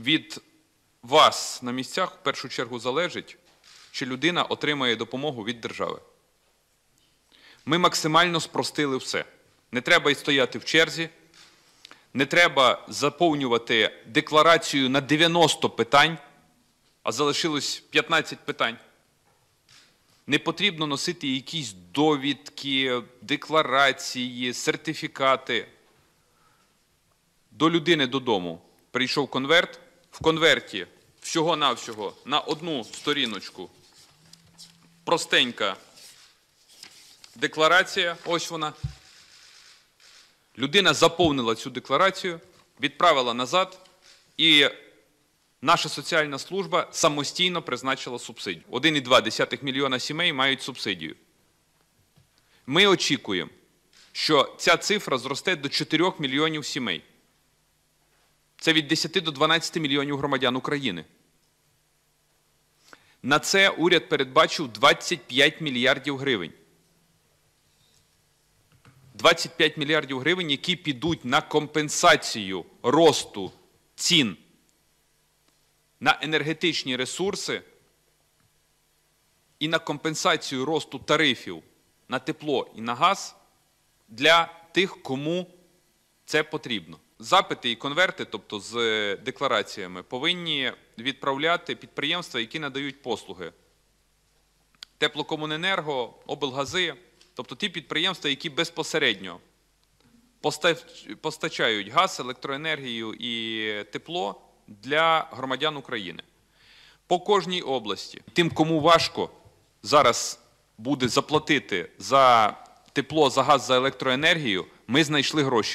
від вас на місцях в першу чергу залежить, чи людина отримає допомогу від держави. Ми максимально спростили все. Не треба й стояти в черзі, не треба заповнювати декларацію на 90 питань, а залишилось 15 питань. Не потрібно носити якісь довідки, декларації, сертифікати. До людини додому прийшов конверт. В конверті всього-навсього на одну сторіночку простенька декларація. Ось вона. Людина заповнила цю декларацію, відправила назад, і наша соціальна служба самостійно призначила субсидію. 1,2 мільйона сімей мають субсидію. Ми очікуємо, що ця цифра зросте до 4 мільйонів сімей. Це від 10 до 12 мільйонів громадян України. На це уряд передбачив 25 мільярдів гривень. 25 мільярдів гривень, які підуть на компенсацію росту цін на енергетичні ресурси і на компенсацію росту тарифів на тепло і на газ для тих, кому це потрібно. Запити і конверти, тобто з деклараціями, повинні відправляти підприємства, які надають послуги. Теплокомуненерго, облгази, тобто ті підприємства, які безпосередньо постачають газ, електроенергію і тепло для громадян України. По кожній області. Тим, кому важко зараз буде заплатити за тепло, за газ, за електроенергію, ми знайшли гроші.